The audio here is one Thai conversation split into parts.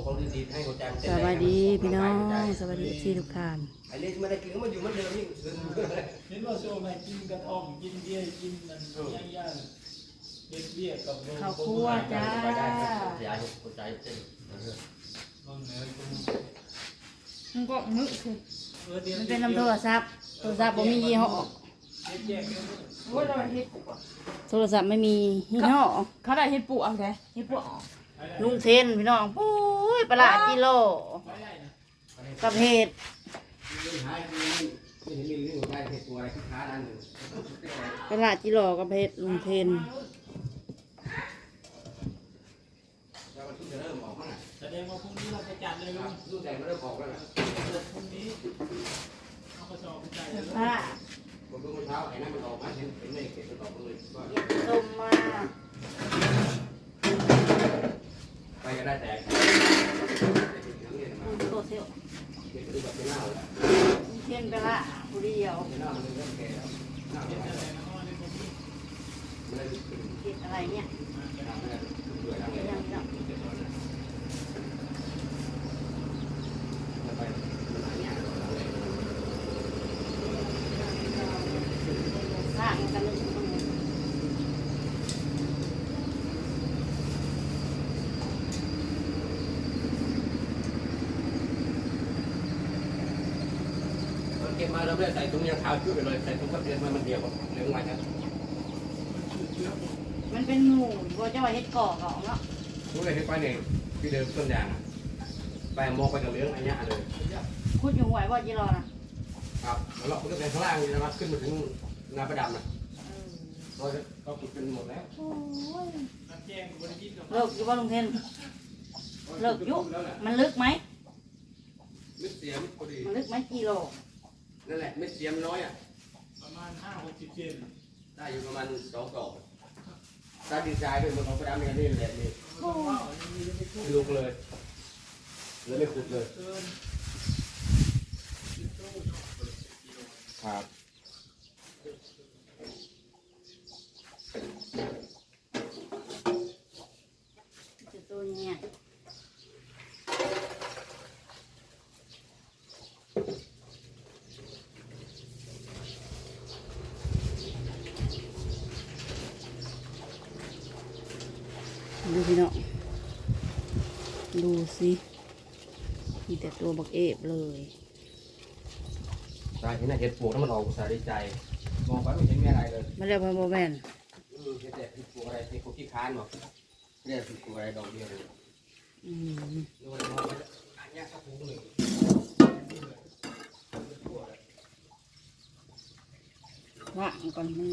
ตัวของดีๆให้หัวใจมันสเต้นแรงวัสดีพี่น้องหัวใจสวัสดีที่ทุกท่านไอ้นี่ที่ไม่ได้กินก็มันอยู่เหมันเดิมนี่เห็นว่าโซมากินกระท่อมกินเบียร์กินนั่นย่างย่างเด็ดเบี้ยกับโรงข้าวคั่วจ้าไปได้ครับขยายหัวใจเต้นบางเหนือก็มันก็มึกคือเออเดี๋ยวมันเป็นน้ำโทรศัพท์โทรศัพท์บ่มียี่ห้อแยกๆกันว่าเราเฮ็ดปูอะโทรศัพท์ไม่มียี่ห้อเขาได้เฮ็ดปูเอาไงเฮ็ดปูออก ลุงเทนพี่น้องปุ้ยปลาร้ากิโลไปได้นะกับเห็ดหายคือไม่เห็นมีเรื่องหัวใจเห็ดตัวอะไรที่ค้านั่นหนึ่งปลาร้ากิโลกับเห็ดลุงเทนแล้วมันเพิ่งจะเริ่มออกมั้งน่ะแสดงว่าพรุ่งนี้เราไปจัดเลยลุงลูกแดงมันเริ่มออกแล้วน่ะพรุ่งนี้เอากระสอบไปใส่เลยปลาร้าผมดูเมื่อเช้าไอ้นั่นมันออกมาเห็นเห็นไม่เก็บมันออกมาเลยว่าเห็ดต้มมาไป ก็ได้แต่เห็นลุงโตเซลเป็นหน้าเลยลุงเทนปลาร้าผู้เดียวเป็นหน้ามันเริ่มแก่แล้วหน้ามันเดี๋ยวอะไรนเพราะว่าในพวกนี้ไม่ได้ขึ้นเห็ดอะไรเนี่ยวยแล้วเห็ดยังเนาะ ไปมันหายากเราเลย สร้างกันเลย เก็บมาเราไม่ได้ใส่ถุงยางเท้าชุดไปเลยใส่ถุงก็เดือนมามันเดียวเลี้ยงไว้ครับมันเป็นหมูบ่จะว่าเห็ดกอกเนาะรู้เลยที่ไปเนี่ยพี่เดิมต้นยางไปมองไปกับเลี้ยงอันนี้เลยคุดอยู่หวยบ่จีรอนะครับแล้วเราก็เป็นข้างล่างนี่นะครับขึ้นมาถึงนาประดับนะเราก็ปิดเป็นหมดแล้วโอ้ยน้ำแจ้งบริจิตกับเลิกอยู่บ่ลุงเทนเลิกยุแล้วแหละมันลึกไหมมิดเสียมพอดีมันลึกไหมกิโล นั่นแหละมิดเสียมน้อยอะ ประมาณห้าหกสิบเซนได้อยู่ประมาณสองกรอบถ้าดีไซน์ด้วยมันของประดับนี่นี่แหละนี่โอ้โหยังมีจะไปพูดลูกเลยแล้วไม่ขุดเลยเกินครับ จะตัวเนี้ยดูพี่น้อง ดูสิมีแต่ตัวบักเอฟเลยตาเห็นน่ะเห็ดปวกแล้วมันออกอุตส่าห์ดีใจ มองไปไม่เห็นมีอะไรเลยมาเรียกพ่อโบแมนเออเห็ดแต่เห็ดปวกอะไรเห็ดปวกที่ค้านบอกเนี่ยเห็ดปวกอะไรดอกเดียวเลยอืมดูอะไรมองไปอันนี้ครับผมเลยว่างก่อนมัน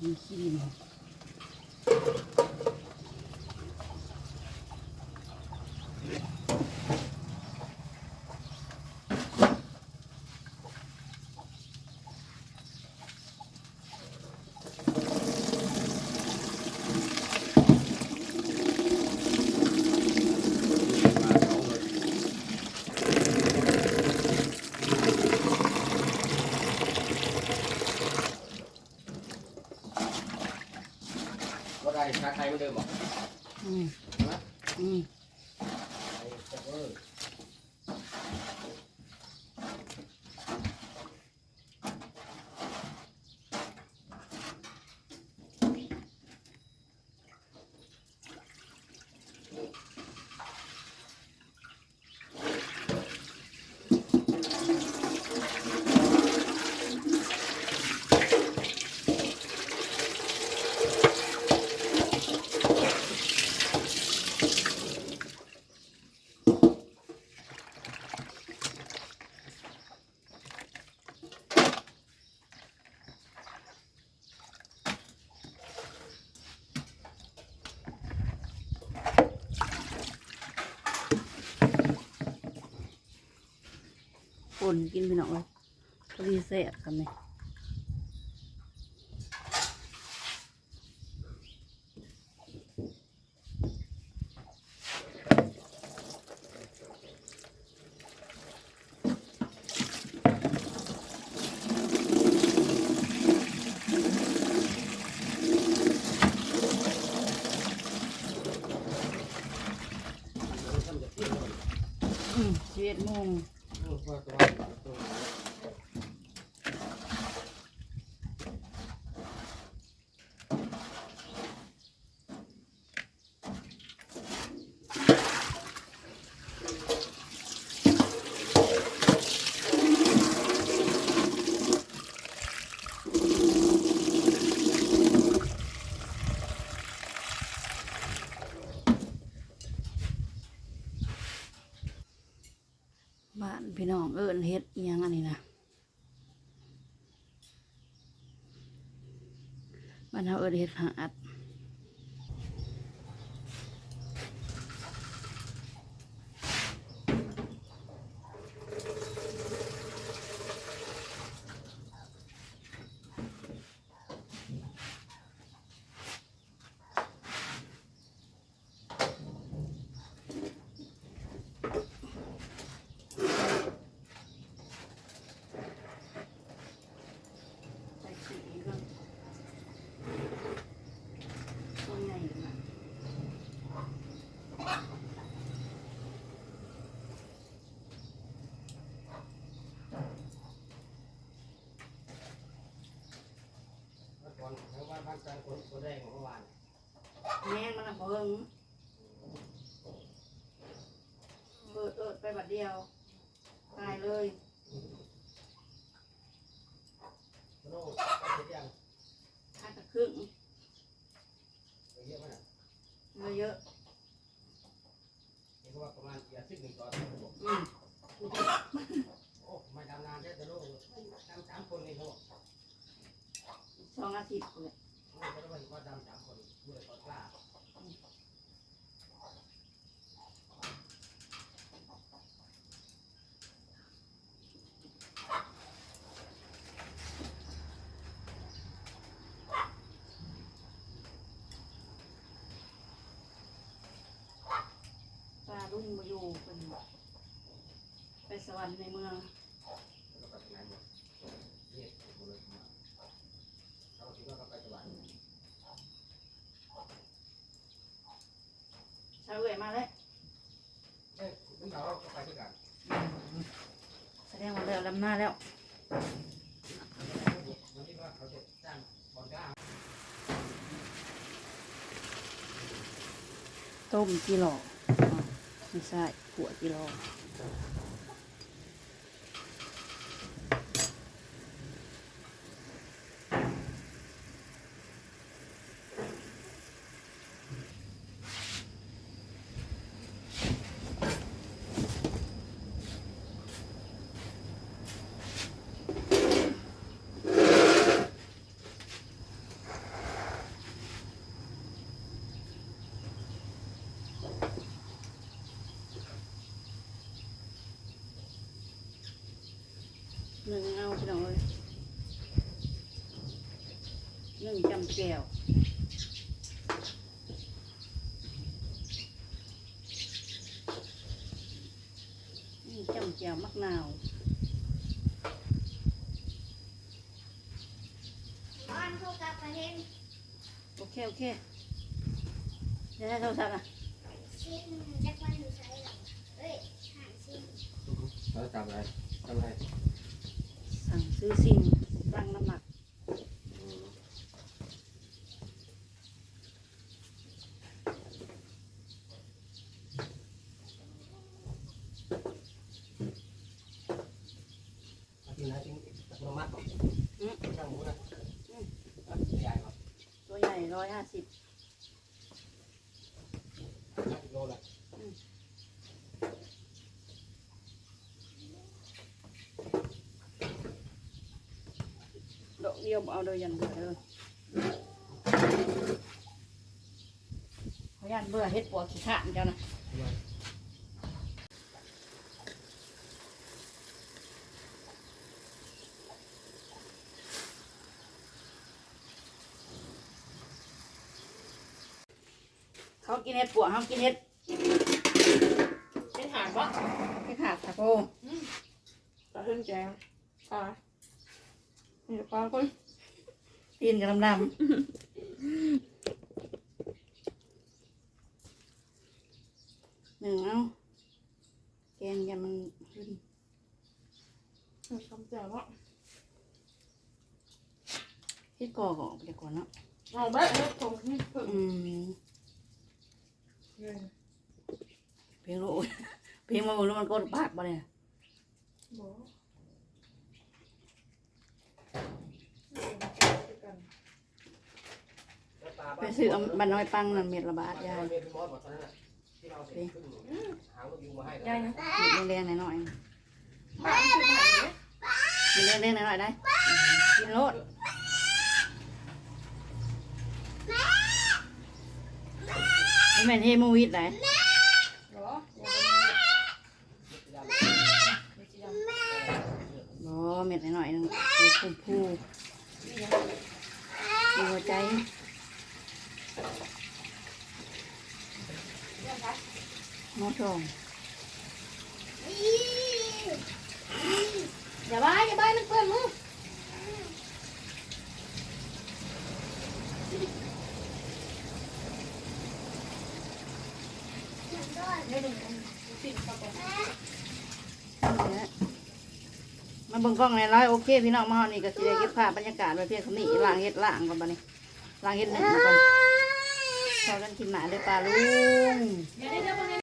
มันขี้ดิน ก็ได้ชาไทยเหมือนเดิมบอกอืมใช่ไหมอืม่นกินพี่น้องเลยพอดีแซ่บกันเลยเจ็ดโมง Vamos lá, vamos lá. พี่น้องเอิญเฮ็ดอิหยังอันนี้นะบ้านเฮาเอิญเฮ็ดหาอัด ใส่สีก่อนตัวใหญ่นะ ก่อนแล้ วว่าบ้านกลางคนตัวแดงของเมื่อวานแม่งมันน่ะเบิ่งเปิดเอิดไปบัดเดียว ตายเลยโน่เสร็จยังอาจจะครึ่งไปเยอะมั้ยน่ะมาเยอะเห็นว่าประมาณเดือนสิบหนึ่งตอนอืมโอ้ไม่ดำนานแค่จะโลกดำสามคนในโลก ส อาทิตย์เลยโอ้ก็ต้องว่าดำสด้วยปลาลุ่มมาอยู่เป็นไปสวรรค์ในเมือง แล้วก็ไปทำงานหมดเนี่ยหมดเลยมาเขาคิดว่าเขาไปจังหวัด ชาวเอ๋ยมาเลย เอ้ยถึงเราก็ไปด้วยกัน แส ดำหน้าแล้วต้มกิโลอไม่ใช่หัวกิโล หนึ่งเอาพี่น้องเลยหนึ่งจำแก้วหนึ่งจำแก้วมักนาวบ้านเขากลับประเทศโอเค โอเคเดี๋ยวให้เขาสั่งอะชิดจักวันอยู่ใช้หรอเอ้ยหางชิดเขาจำ ซื้อสิ่งตั้งน้ำหนักอาทิตย์นะจริงอัตโนมัติบอกอืมช่างหมูนะใหญ่ครับตัวใหญ่ร้อยห้าสิบ ห้าสิบโลเลย ดอกเดียวบ่เอาโดยยันเบื่อเลยเขายันเบื่อเฮ็ดปวดขี้ข้านเจ้านะเขากินเห็ดปวกเขากินเห็ดเป็นหางปะเห็ดหาดตะโกตาขึ้นแจงปลา นี่ปลาคนตีนกับดำๆหนึ่งเอาแกงยันมันขึ้นคำเจ๋อเนาะเฮ็ดกอก็ออกไปก่อนเนาะเอาแบบเฮ็ดผมนี่เพิ่มอืมเงินเพลงโลกเพลงมาบ่รู้มันกดปากบ่เนี่ยบ่ ไปซื้อเอาบันน้อยปังนั่นเม็ดละบาทยายเมียพี่มอสบอกตอนนั้นน่ะที่เราเห็นขึ้นหางนกยูงมาให้ยายนะเม็ดแดงๆหน่อยบ้านคือบ้านเนี่ยๆเม็ดแดงๆหน่อยๆได้กินโลดนี่แม่นเฮโมวิดได้เหรอบ่เม็ดหน่อยๆหนึงมีพุ่ม พูมีหัวใจหมอทองอย่าบ้าอย่าบ้านึกเพื่อน มึงมาเบิ่งกล้องในร้อยโอเคพี่น้องมาฮอดนี่ก็สิได้เก็บภาพบรรยากาศไว้เพียงเท่านี้ล้างเฮ็ดล้างก่อนบัดนี้ล้างเฮ็ดหนึ่งก่อนพอกันกินหนาเด้อปลาลุงอย่าได้เด้อ